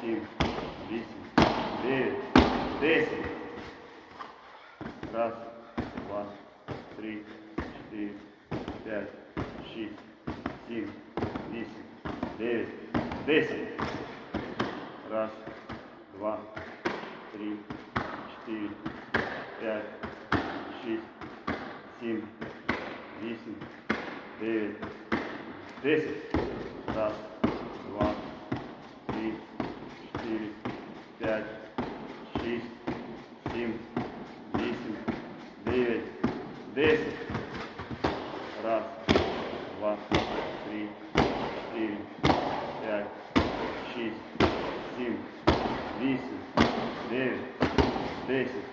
сім, вісім, дев'ять, десять. Раз, два, три, чотири, п'ять, шість, сім, вісім, дев'ять, десять. Раз, два, три, чотири, п'ять, шість, сім, вісім, дев'ять, десять. Раз, 5, 6, 7, 8, 9, 10. Раз, два, три, четыре, п'ять, шесть, семь, восемь, дев'ять, десять.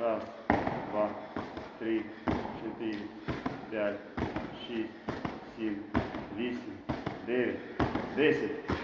Раз, два, три, четыре, п'ять, шесть, семь, восемь, дев'ять, десять.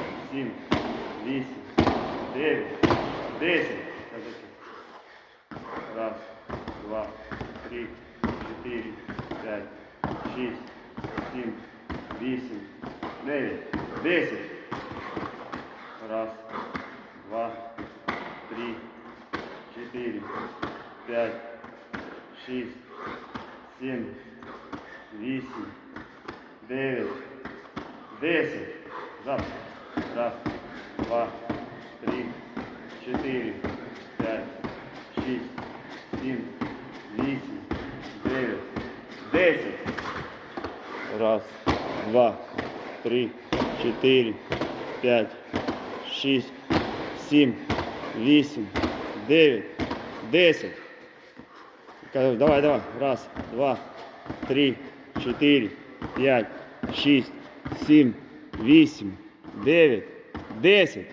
сім, вісім, дев'ять, десять. Раз, два, три, чотири, п'ять, шість, сім, вісім, дев'ять, десять. Раз, два, три, чотири, п'ять, шість, сім, вісім, дев'ять, десять. Раз, раз, два, три, чотири, п'ять, шість, сім, вісім, дев'ять, десять. Раз, два, три, чотири, п'ять, шість, сім, вісім, дев'ять, десять. Давай, давай. Раз, два, три, чотири, п'ять, шість, сім, вісім, дев'ять, десять.